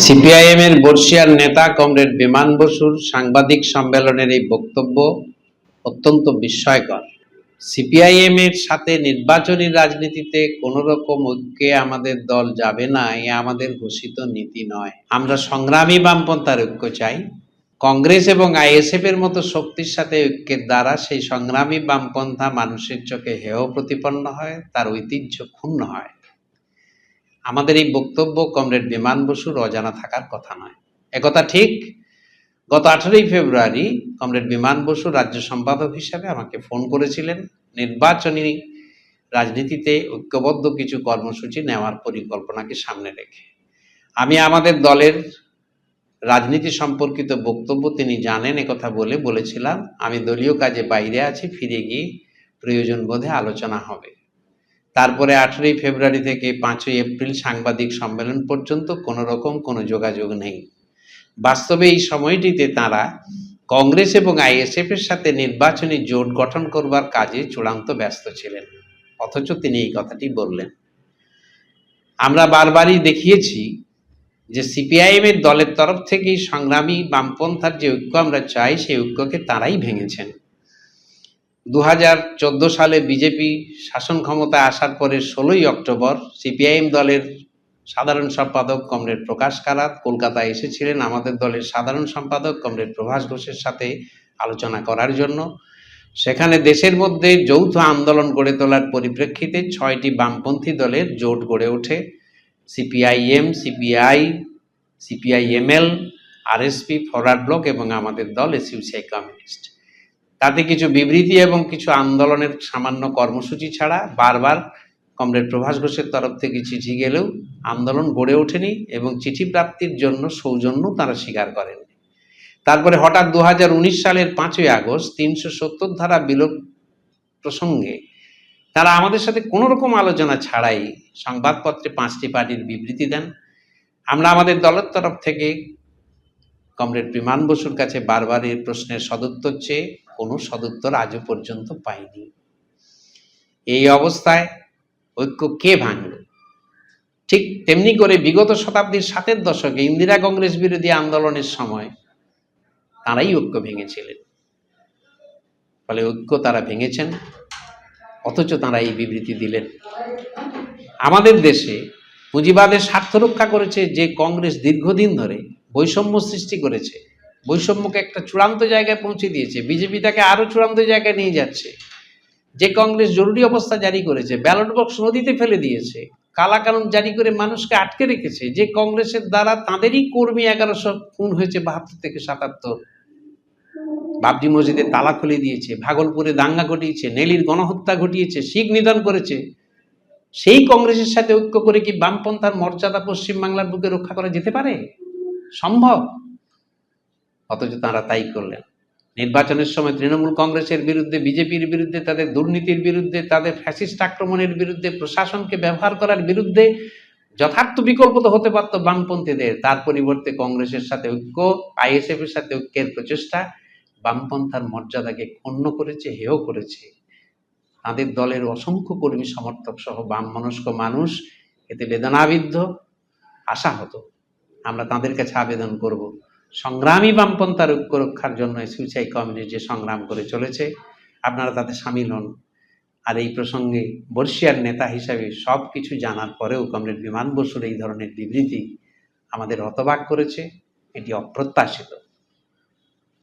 CPIM এর বর্ষিয়ার নেতা comrade বিমান বসুর সাংবাদিক সম্মেলনের এই বক্তব্য অত্যন্ত বিস্ময়কর। সিপিআইএম এর সাথে নির্বাচনী রাজনীতিতে কোন রকম ঐক্যে আমাদের দল যাবে না, এ আমাদের ঘোষিত নীতি নয়। আমরা সংগ্রামী বামপন্থার ঐক্য চাই। কংগ্রেস এবং আইএসএফ এর মতো শক্তির সাথে ঐক্যের দ্বারা সেই সংগ্রামী বামপন্থা মানুষের চোখে হেয় প্রতিপন্ন হয়, তার ঐতিহ্য ক্ষুণ্ণ হয়। আমাদের এই বক্তব্য কমরেড বিমান বসুর অজানা থাকার কথা নয়। একথা ঠিক? গত আঠারোই ফেব্রুয়ারি কমরেড বিমান বসু রাজ্য সম্পাদক হিসাবে আমাকে ফোন করেছিলেন। নির্বাচনী রাজনীতিতে ঐক্যবদ্ধ কিছু কর্মসূচি নেওয়ার পরিকল্পনাকে সামনে রেখে। আমি আমাদের দলের রাজনীতি সম্পর্কিত বক্তব্য তিনি জানেন একথা বলে বলেছিলাম, আমি দলীয় কাজে বাইরে আছি, ফিরে গিয়ে প্রয়োজন বোধে আলোচনা হবে। তারপরে আঠেরোই ফেব্রুয়ারি থেকে পাঁচই এপ্রিল সাংবাদিক সম্মেলন পর্যন্ত কোনো রকম কোনো যোগাযোগ নেই। বাস্তবে এই সময়টিতে তারা কংগ্রেস এবং আইএসএফ এর সাথে নির্বাচনী জোট গঠন করবার কাজে চূড়ান্ত ব্যস্ত ছিলেন, অথচ তিনি এই কথাটি বললেন। আমরা বারবারই দেখিয়েছি যে সিপিআইএম এর দলের তরফ থেকেই সংগ্রামী বামপন্থার যে ঐক্য আমরা চাই, সেই ঐক্যকে তারাই ভেঙেছেন। দু হাজার চোদ্দ সালে বিজেপি শাসন ক্ষমতায় আসার পরে ষোলোই অক্টোবর সিপিআইএম দলের সাধারণ সম্পাদক কমরেড প্রকাশ কারাত কলকাতায় এসেছিলেন আমাদের দলের সাধারণ সম্পাদক কমরেড প্রভাস ঘোষের সাথে আলোচনা করার জন্য। সেখানে দেশের মধ্যে যৌথ আন্দোলন গড়ে তোলার পরিপ্রেক্ষিতে ছয়টি বামপন্থী দলের জোট গড়ে ওঠে। CPIM, CPI, CPIML, RSP, Forward Bloc এবং আমাদের দল এসইউসিআই কমিউনিস্ট। তাতে কিছু বিবৃতি এবং কিছু আন্দোলনের সামান্য কর্মসূচি ছাড়া বারবার কমরেড প্রভাস ঘোষের তরফ থেকে চিঠি গেলেও আন্দোলন গড়ে ওঠেনি এবং চিঠি প্রাপ্তির জন্য সৌজন্য তারা স্বীকার করেন তারপরে হঠাৎ দু হাজার উনিশ সালের পাঁচই আগস্ট তিনশো সত্তর ধারা বিলোপ প্রসঙ্গে তারা আমাদের সাথে কোনো রকম আলোচনা ছাড়াই সংবাদপত্রে পাঁচটি পার্টির বিবৃতি দেন। আমরা আমাদের দলের তরফ থেকে কমরেড বিমান বসুর কাছে বারবার এর প্রশ্নের সদুত্তর চেয়ে কোনো সদুত্তর আজও পর্যন্ত পাইনি। এই অবস্থায় ঐক্য কে ভাঙল? ঠিক তেমনি করে বিগত শতাব্দীর সাতের দশকে ইন্দিরা কংগ্রেস বিরোধী আন্দোলনের সময় তারাই ঐক্য ভেঙেছিলেন। ফলে ঐক্য তারা ভেঙেছেন, অথচ তারা এই বিবৃতি দিলেন। আমাদের দেশে পুঁজিবাদের স্বার্থ রক্ষা করেছে যে কংগ্রেস দীর্ঘদিন ধরে বৈষম্য সৃষ্টি করেছে। বৈষম্যকে একটা চূড়ান্ত জায়গায় পৌঁছে দিয়েছে। বিজেপি তাকে আরও চূড়ান্ত জায়গায় নিয়ে যাচ্ছে। যে কংগ্রেস জরুরি অবস্থা জারি করেছে, ব্যালট বক্স নদীতে ফেলে দিয়েছে, কালাকানুন জারি করে মানুষকে আটকে রেখেছে, যে কংগ্রেসের দ্বারা তাঁদেরই কর্মী এগারোশো খুন হয়েছে বাহাত্তর থেকে সাতাত্তর। বাবরি মসজিদে তালা খুলে দিয়েছে, ভাগলপুরে দাঙ্গা ঘটিয়েছে, নেলির গণহত্যা ঘটিয়েছে, শিখ নিধন করেছে। সেই কংগ্রেসের সাথে ঐক্য করে কি বামপন্থার মর্যাদা পশ্চিমবাংলার বুকে রক্ষা করা যেতে পারে? সম্ভব? অথচ তারা তাই করলেন। নির্বাচনের সময় তৃণমূল কংগ্রেসের বিরুদ্ধে, বিজেপির বিরুদ্ধে, তাদের দুর্নীতির বিরুদ্ধে, তাদের ফ্যাসিস্ট আক্রমণের বিরুদ্ধে, প্রশাসনকে ব্যবহার করার বিরুদ্ধে যথার্থ বিকল্প তো হতে পারত বামপন্থীদের। তার পরিবর্তে কংগ্রেসের সাথে ঐক্য, আইএসএফ এর সাথে ঐক্যের প্রচেষ্টা বামপন্থার মর্যাদাকে ক্ষুণ্ণ করেছে, হেয় করেছে। তাদের দলের অসংখ্য কর্মী সমর্থক সহ বাম মানুষ এতে বেদনাবিদ্ধ আশা হতো আমরা তাদের কাছে আবেদন করব। সংগ্রামী বামপন্থার ঐক্য রক্ষার জন্য সুইসাই কমিউনিটি যে সংগ্রাম করে চলেছে, আপনারা তাতে সামিল হন। আর এই প্রসঙ্গে বর্ষিয়ার নেতা হিসাবে সব কিছু জানার পরেও কমরেড বিমান বসুর এই ধরনের বিবৃতি আমাদের হতবাক করেছে। এটি অপ্রত্যাশিত।